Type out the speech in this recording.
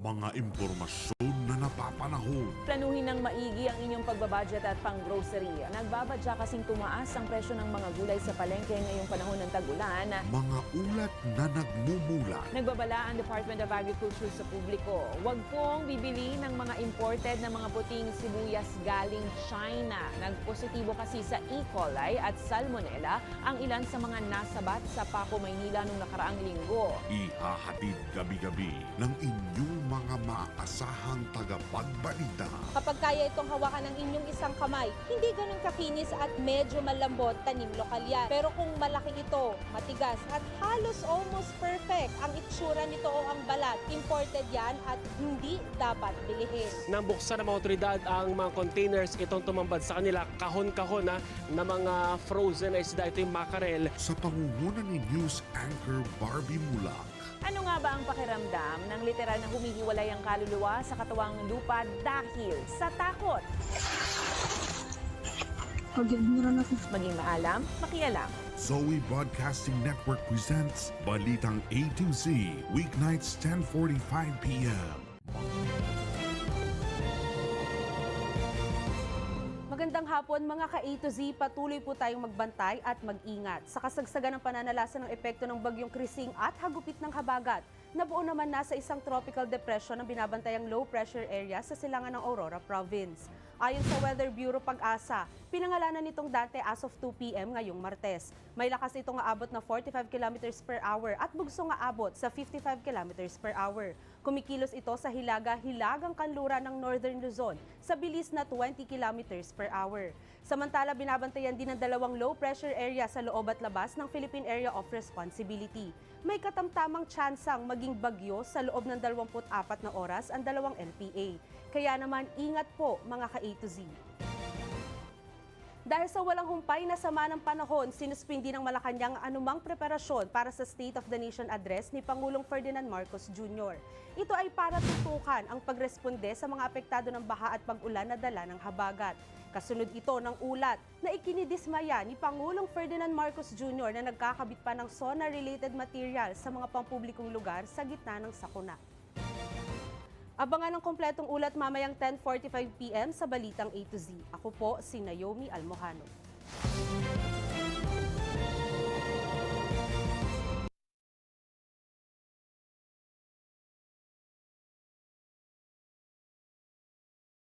Mga impormasyon napapanahon. Planuhin ng maigi ang inyong pagbabudget at pang-grocery. Nagbabadya kasing tumaas ang presyo ng mga gulay sa palengke ngayong panahon ng tag-ulan. Mga ulat na nagmumulat. Nagbabala ang Department of Agriculture sa publiko. Huwag pong bibili ng mga imported na mga puting sibuyas galing China. Nagpositibo kasi sa E. coli at Salmonella ang ilan sa mga nasabat sa Paco, Maynila noong nakaraang linggo. Ihahatid gabi-gabi ng inyong mga maasahang tagapagbalita. Kapag kaya itong hawakan ng inyong isang kamay, hindi ganun kakinis at medyo malambot tanim lokal yan. Pero kung malaki ito, matigas at halos almost perfect ang itsura nito o ang balat, imported yan at hindi dapat bilihin. nang buksan ng mga otoridad ang mga containers itong tumambad sa kanila kahon-kahon na, na mga frozen na isda ito yung mackerel Sa pangunguna ni News Anchor Barbie Mulak. Ano nga ba ang pakiramdam ng literal na humihiwalay ang kaluluwa sa katawang lupa dahil sa takot? Maging maalam, makialam. Zoe Broadcasting Network presents Balitang A to Z, weeknights 10:45 p.m. Magandang hapon mga ka-A to Z, patuloy po tayong magbantay at mag-ingat. Sa kasagsagan ng pananalasa ng epekto ng bagyong Krising at hagupit ng habagat, nabuo naman na sa isang tropical depression ang binabantayang low pressure area sa silangan ng Aurora Province. Ayon sa Weather Bureau Pag-asa, pinangalanan nitong dati as of 2 p.m. ngayong Martes. May lakas itong aabot na 45 km per hour at bugso nga abot sa 55 km per hour. Kumikilos ito sa hilaga-hilagang kanluran ng Northern Luzon sa bilis na 20 km per hour. Samantala, binabantayan din ng dalawang low pressure area sa loob at labas ng Philippine Area of Responsibility. May katamtamang tsansang maging bagyo sa loob ng 24 na oras ang dalawang LPA. Kaya naman, ingat po mga ka-A to Z. Dahil sa walang humpay na sama ng panahon, sinuspindi ng Malacanang ang anumang preparasyon para sa State of the Nation address ni Pangulong Ferdinand Marcos Jr. Ito ay para tutukan ang pagresponde sa mga apektado ng baha at pag-ulan na dala ng habagat. Kasunod ito ng ulat na ikinidismaya ni Pangulong Ferdinand Marcos Jr. na nagkakabit pa ng SONA-related material sa mga pampublikong lugar sa gitna ng sakuna. Abangan ang kompletong ulat mamayang 10.45pm sa Balitang A to Z. Ako po si Naomi Almohano.